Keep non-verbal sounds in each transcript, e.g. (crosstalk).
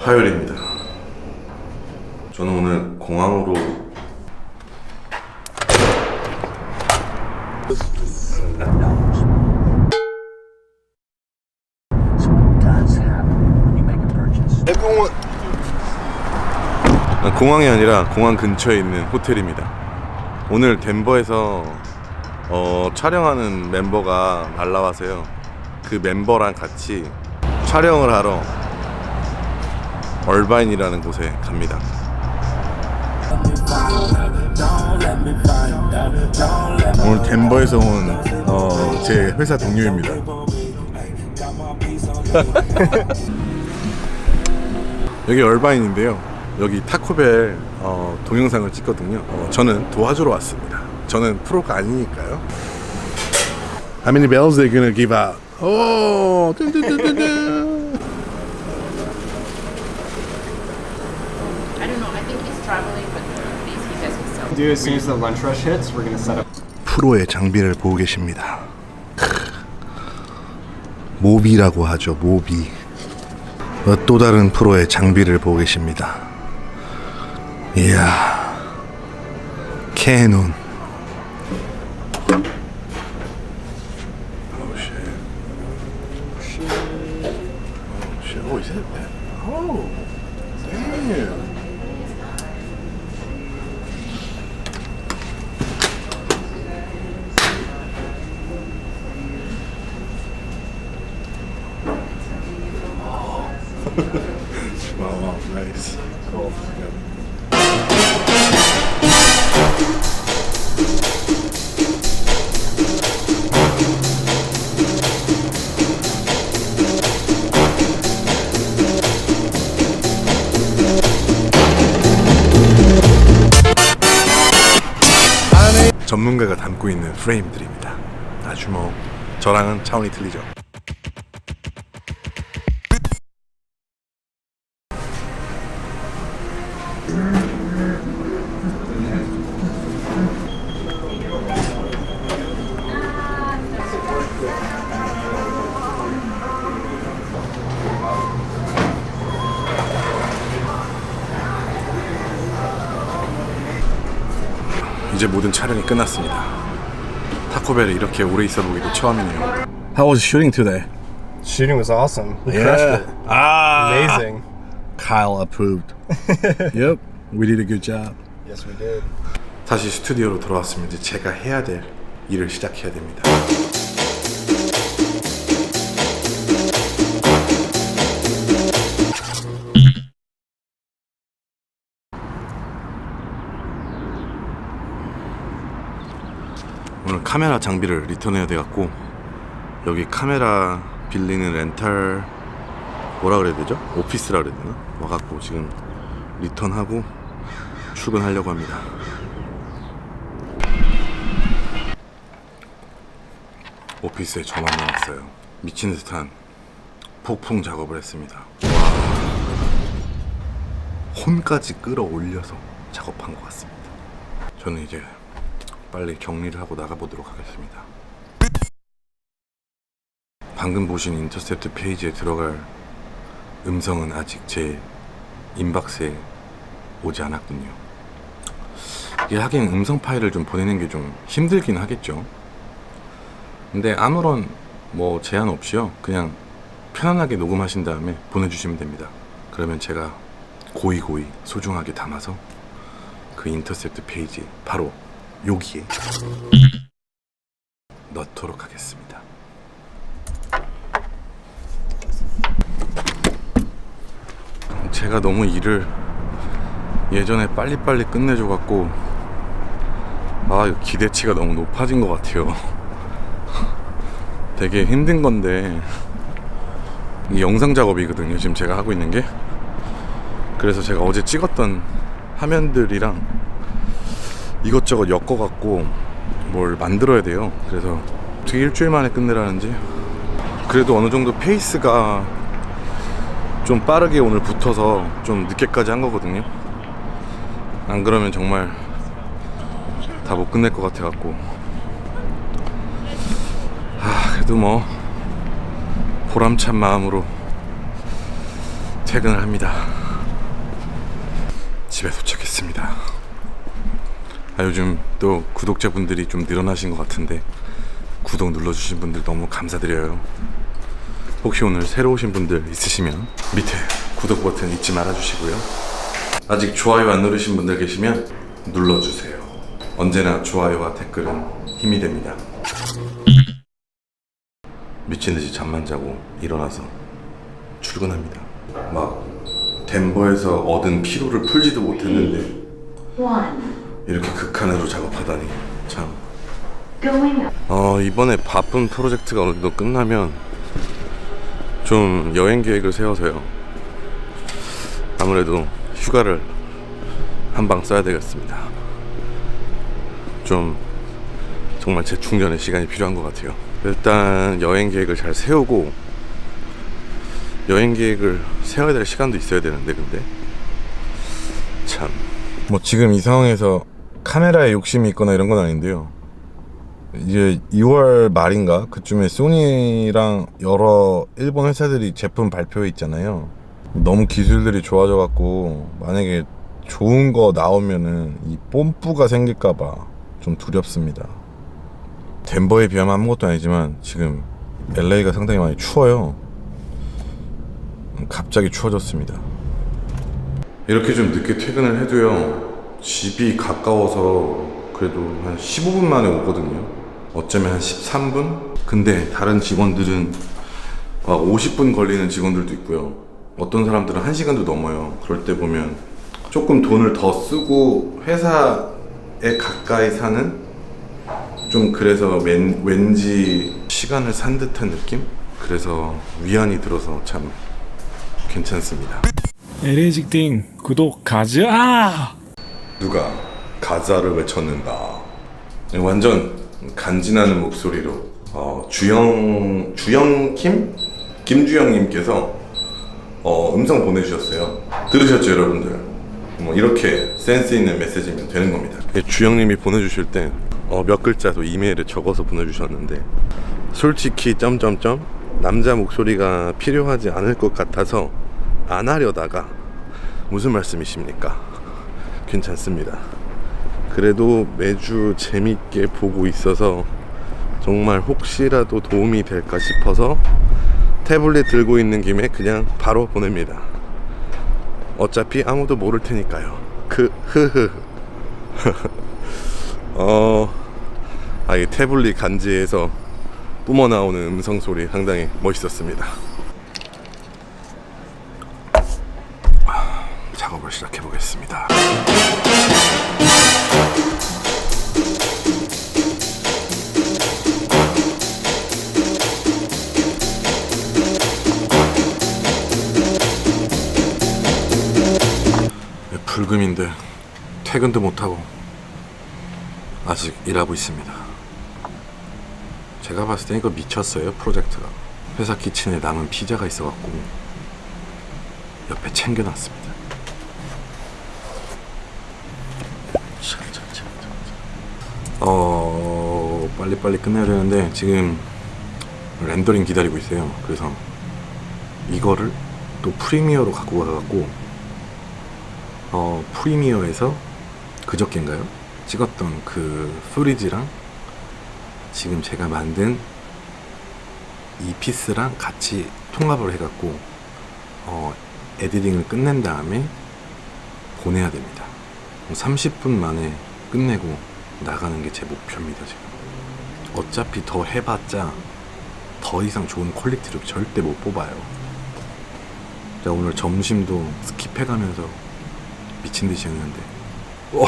화요일입니다. 저는 오늘 공항으로? 아, 공항이 아니라 공항 근처에 있는 호텔입니다. 오늘 덴버에서 어, 촬영하는 멤버가 날라와서요. 그 멤버랑 같이 촬영을 하러 얼바인이라는 곳에 갑니다. 오늘 덴버에서 온제 회사 동료입니다. (laughs) 여기 얼바인인데요. 여기 타코벨 어, 동영상을 찍거든요. 어, 저는 도와주러 왔습니다. 저는 프로가 아니니까요. How many bells they gonna give out? 오, 뚠뚠뚠뚠뚠. I don't know. I think he's traveling, but please, he has himself. do as soon as the lunch rush hits, we're gonna set up. 프로의 장비를 보고 계십니다. 모비라고 하죠. 모비. 어, 또 다른 프로의 장비를 보고 계십니다. 이야, 캐논. 담고 있는 프레임들입니다. 아주 뭐 저랑은 차원이 틀리죠. 이제 모든 촬영이 끝났습니다. 타코벨에 이렇게 오래 있어 보기도 처음이네요. How was shooting today? Shooting was awesome. We crushed it. Ah, Amazing. Kyle approved. yep, we did a good job. Yes, we did. 다시 스튜디오로 돌아왔으면 이제 제가 해야 될 일을 시작해야 됩니다. 카메라 장비를 리턴해야 돼갖고 여기 카메라 빌리는 렌탈 뭐라 그래야 되죠? 오피스라 그래야 되나? 와갖고 지금 리턴하고 출근하려고 합니다. 오피스에 전화가 왔어요. 미친 듯한 폭풍 작업을 했습니다. 와, 혼까지 끌어올려서 작업한 것 같습니다. 저는 이제 빨리 정리를 하고 나가보도록 하겠습니다. 방금 보신 인터셉트 페이지에 들어갈 음성은 아직 제 인박스에 오지 않았군요. 이게 하긴 음성 파일을 좀 보내는 게 좀 힘들긴 하겠죠. 근데 아무런 뭐 제한 없이요. 그냥 편안하게 녹음하신 다음에 보내주시면 됩니다. 그러면 제가 고이고이 소중하게 담아서 그 인터셉트 페이지 바로 여기에 넣도록 하겠습니다. 제가 너무 일을 예전에 빨리빨리 끝내줘 갖고 아 이거 기대치가 너무 높아진 것 같아요. (laughs) 되게 힘든 건데 이 영상 작업이거든요. 지금 제가 하고 있는 게 그래서 제가 어제 찍었던 화면들이랑 이것저것 엮어갖고 뭘 만들어야 돼요. 그래서 어떻게 일주일 만에 끝내라는지 그래도 어느 정도 페이스가 좀 빠르게 오늘 붙어서 좀 늦게까지 한 거거든요. 안 그러면 정말 다 못 끝낼 것 같아 갖고. 아, 그래도 뭐 보람찬 마음으로 퇴근을 합니다. 집에 도착했습니다. 아, 요즘 또 구독자분들이 좀 늘어나신 것 같은데 구독 눌러주신 분들 너무 감사드려요. 혹시 오늘 새로 오신 분들 있으시면 밑에 구독 버튼 잊지 말아주시고요. 아직 좋아요 안 누르신 분들 계시면 눌러주세요. 언제나 좋아요와 댓글은 힘이 됩니다. 미친 듯이 잠만 자고 일어나서 출근합니다. 막 덴버에서 얻은 피로를 풀지도 못했는데 이렇게 극한으로 작업하다니 참. 어 이번에 바쁜 프로젝트가 어느 정도 끝나면 좀 여행 계획을 세워서요. 아무래도 휴가를 한 방 써야 되겠습니다. 좀 정말 재충전의 시간이 필요한 것 같아요. 일단 여행 계획을 잘 세우고 여행 계획을 세워야 될 시간도 있어야 되는데 근데 참. 뭐 지금 이 상황에서 카메라에 욕심이 있거나 이런 건 아닌데요. 이제 2월 말인가 그쯤에 소니랑 여러 일본 회사들이 제품 발표회 있잖아요. 너무 기술들이 좋아져 갖고 만약에 좋은 거 나오면은 이 뽐뿌가 생길까봐 좀 두렵습니다. 덴버에 비하면 아무것도 아니지만 지금 LA가 상당히 많이 추워요. 갑자기 추워졌습니다. 이렇게 좀 늦게 퇴근을 해도요 집이 가까워서 그래도 한 15분 만에 오거든요 어쩌면 한 13분? 근데 다른 직원들은 막 50분 걸리는 직원들도 있고요 어떤 사람들은 1시간도 넘어요 그럴 때 보면 조금 돈을 더 쓰고 회사에 가까이 사는 좀 그래서 왠, 왠지 시간을 산 듯한 느낌? 그래서 위안이 들어서 참 괜찮습니다 LA 직딩 구독 가자! 누가 가자를 외쳤는가. 완전 간지나는 목소리로 어, 주영 주영킴 김주영님께서 어, 음성 보내주셨어요. 들으셨죠 여러분들? 뭐 이렇게 센스 있는 메시지면 되는 겁니다. 주영님이 보내주실 때 어, 몇 글자도 이메일에 적어서 보내주셨는데 솔직히 점점점 남자 목소리가 필요하지 않을 것 같아서 안 하려다가 무슨 말씀이십니까? 괜찮습니다. 그래도 매주 재밌게 보고 있어서 정말 혹시라도 도움이 될까 싶어서 태블릿 들고 있는 김에 그냥 바로 보냅니다. 어차피 아무도 모를 테니까요. 그 흐흐. (laughs) 어, 아, 이 태블릿 간지에서 뿜어 나오는 음성 소리 상당히 멋있었습니다. 작업을 시작해 보겠습니다. 불금인데 퇴근도 못하고 아직 일하고 있습니다. 제가 봤을 때 이거 미쳤어요 프로젝트가. 회사 키친에 남은 피자가 있어갖고 옆에 챙겨놨습니다. 빨리빨리 끝내야 되는데 지금 렌더링 기다리고 있어요. 그래서 이거를 또 프리미어로 갖고 가갖고 어 프리미어에서 그저께인가요? 찍었던 그 프리지랑 지금 제가 만든 이 피스랑 같이 통합을 해갖고 어, 에디팅을 끝낸 다음에 보내야 됩니다. 30분 만에 끝내고 나가는 게 제 목표입니다, 지금. 어차피 더 해봤자 더 이상 좋은 퀄리티를 절대 못 뽑아요. 제가 오늘 점심도 스킵해가면서 미친 듯이 했는데, 오!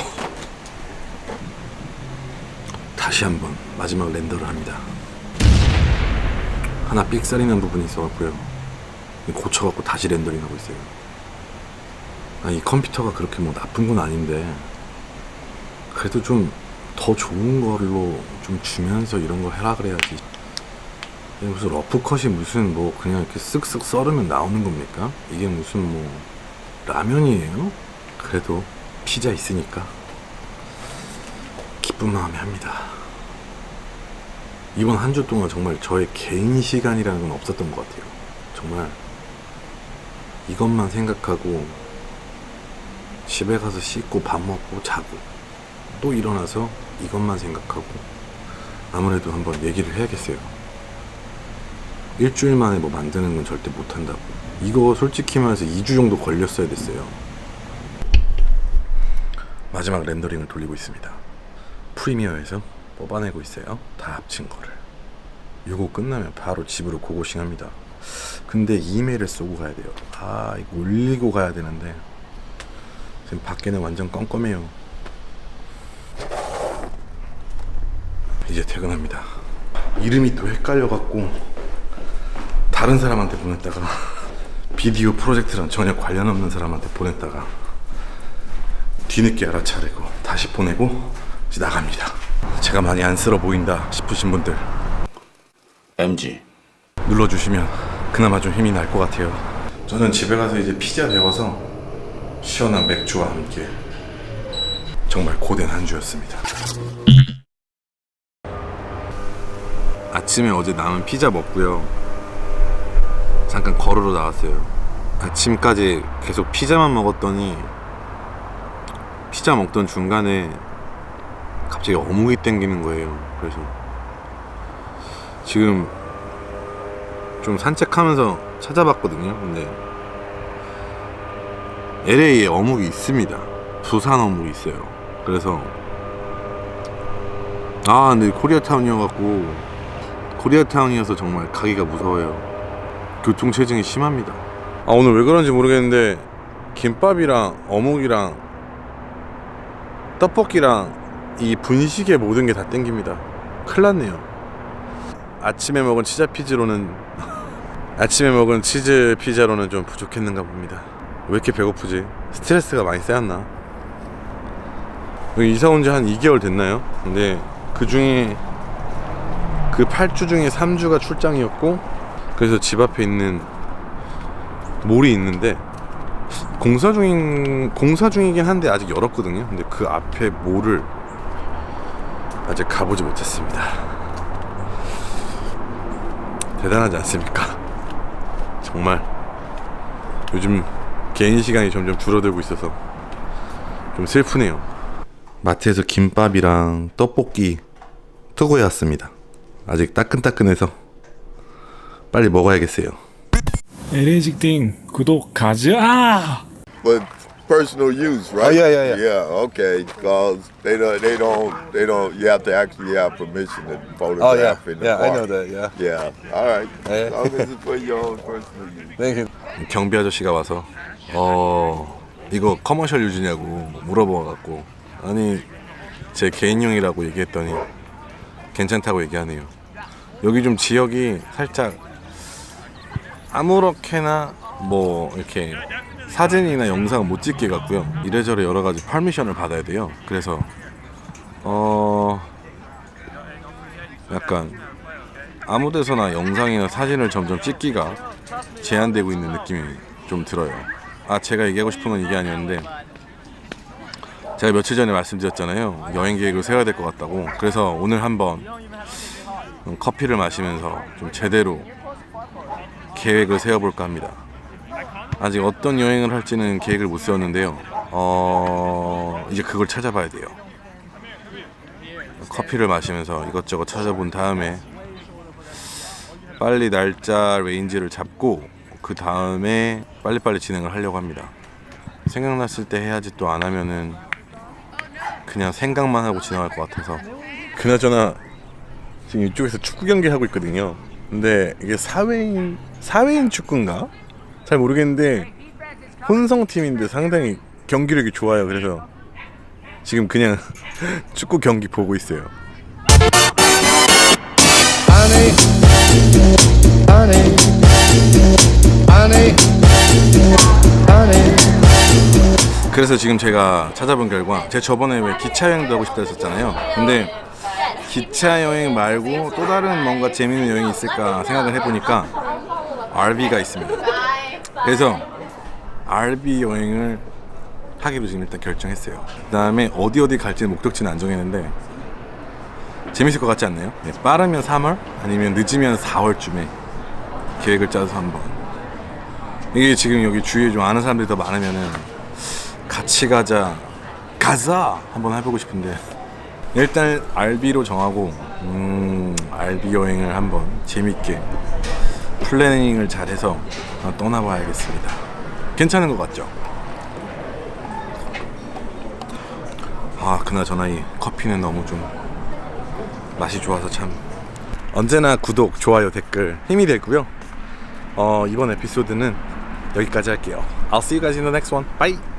다시 한번 마지막 렌더를 합니다. 하나 삑사리는 부분이 있어갖고요. 고쳐갖고 다시 렌더링 하고 있어요. 아, 이 컴퓨터가 그렇게 뭐 나쁜 건 아닌데, 그래도 좀 더 좋은 걸로 좀 주면서 이런 걸 해라 그래야지. 무슨 러프컷이 무슨 뭐 그냥 이렇게 쓱쓱 썰으면 나오는 겁니까? 이게 무슨 뭐 라면이에요? 그래도 피자 있으니까 기쁜 마음에 합니다. 이번 한 주 동안 정말 저의 개인 시간이라는 건 없었던 것 같아요. 정말 이것만 생각하고 집에 가서 씻고 밥 먹고 자고 또 일어나서 이것만 생각하고 아무래도 한번 얘기를 해야겠어요. 일주일 만에 뭐 만드는 건 절대 못 한다고. 이거 솔직히 말해서 2주 정도 걸렸어야 됐어요. 마지막 렌더링을 돌리고 있습니다. 프리미어에서 뽑아내고 있어요. 다 합친 거를. 요거 끝나면 바로 집으로 고고싱 합니다. 근데 이메일을 쏘고 가야 돼요. 아, 이거 올리고 가야 되는데. 지금 밖에는 완전 껌껌해요. 이제 퇴근합니다. 이름이 또 헷갈려갖고 다른 사람한테 보냈다가 비디오 프로젝트랑 전혀 관련 없는 사람한테 보냈다가 뒤늦게 알아차리고 다시 보내고 이제 나갑니다. 제가 많이 안쓰러 보인다 싶으신 분들 MG. 눌러주시면 그나마 좀 힘이 날 것 같아요. 저는 집에 가서 이제 피자 배워서 시원한 맥주와 함께 정말 고된 한 주였습니다. 아침에 어제 남은 피자 먹고요. 잠깐 걸으러 나왔어요. 아침까지 계속 피자만 먹었더니 피자 먹던 중간에 갑자기 어묵이 땡기는 거예요. 그래서 지금 좀 산책하면서 찾아봤거든요. 근데 LA에 어묵이 있습니다. 부산 어묵이 있어요. 그래서 아 근데 코리아타운이어갖고 코리아타운이어서 정말 가기가 무서워요. 교통 체증이 심합니다. 아 오늘 왜 그런지 모르겠는데 김밥이랑 어묵이랑 떡볶이랑 이 분식의 모든 게 다 땡깁니다. 큰일 났네요. 아침에 먹은 치즈 피자로는 (laughs) 아침에 먹은 치즈 피자로는 좀 부족했는가 봅니다. 왜 이렇게 배고프지? 스트레스가 많이 쌓였나? 이사 온 지 한 2개월 됐나요? 근데 그 중에 그 8주 중에 3주가 출장이었고 그래서 집 앞에 있는 몰이 있는데 공사 중인 공사 중이긴 한데 아직 열었거든요. 근데 그 앞에 몰을 아직 가보지 못했습니다. 대단하지 않습니까? 정말 요즘 개인 시간이 점점 줄어들고 있어서 좀 슬프네요. 마트에서 김밥이랑 떡볶이 투고해 왔습니다. 아직 따끈따끈해서 빨리 먹어야겠어요. LA 직딩 구독 가자. But personal use, right? Oh, yeah, yeah, yeah. Yeah, okay. Because they don't, they don't, they don't. You have to actually have permission to photograph Oh yeah, in the yeah, I park. know that. Yeah. Yeah. All right. Yeah. As long as it's for your own personal use. Thank you. 경비 아저씨가 와서 어 이거 커머셜 유지냐고 물어봐갖고 아니 제 개인용이라고 얘기했더니 괜찮다고 얘기하네요. 여기 좀 지역이 살짝 아무렇게나 뭐 이렇게 사진이나 영상을 못 찍게 같고요. 이래저래 여러 가지 퍼미션을 받아야 돼요. 그래서 어 약간 아무 데서나 영상이나 사진을 점점 찍기가 제한되고 있는 느낌이 좀 들어요. 아 제가 얘기하고 싶은 건 이게 아니었는데 제가 며칠 전에 말씀드렸잖아요. 여행 계획을 세워야 될 것 같다고. 그래서 오늘 한번 음, 커피를 마시면서 좀 제대로 계획을 세워볼까 합니다. 아직 어떤 여행을 할지는 계획을 못 세웠는데요. 어 이제 그걸 찾아봐야 돼요. 커피를 마시면서 이것저것 찾아본 다음에 빨리 날짜 레인지를 잡고 그 다음에 빨리빨리 진행을 하려고 합니다. 생각났을 때 해야지 또 안 하면은 그냥 생각만 하고 지나갈 것 같아서 그나저나 지금 이쪽에서 축구 경기 하고 있거든요. 근데 이게 사회인 사회인 축구인가? 잘 모르겠는데 혼성 팀인데 상당히 경기력이 좋아요. 그래서 지금 그냥 (laughs) 축구 경기 보고 있어요. 그래서 지금 제가 찾아본 결과 제가 저번에 왜 기차 여행도 하고 싶다 했었잖아요 근데 기차 여행 말고 또 다른 뭔가 재밌는 여행이 있을까 생각을 해보니까 RV가 있습니다. 그래서 RV 여행을 하기로 지금 일단 결정했어요. 그 다음에 어디 어디 갈지는 목적지는 안 정했는데 재밌을 것 같지 않나요? 네, 빠르면 3월 아니면 늦으면 4월쯤에 계획을 짜서 한번. 이게 지금 여기 주위에 좀 아는 사람들이 더 많으면은 같이 가자 가자 한번 해보고 싶은데 일단 RB로 정하고 음 RB 여행을 한번 재밌게 플래닝을 잘해서 떠나봐야겠습니다 괜찮은 것 같죠? 아 그나저나 이 커피는 너무 좀 맛이 좋아서 참 언제나 구독, 좋아요, 댓글 힘이 되고요 어 이번 에피소드는 여기까지 할게요 I'll see you guys in the next one. Bye!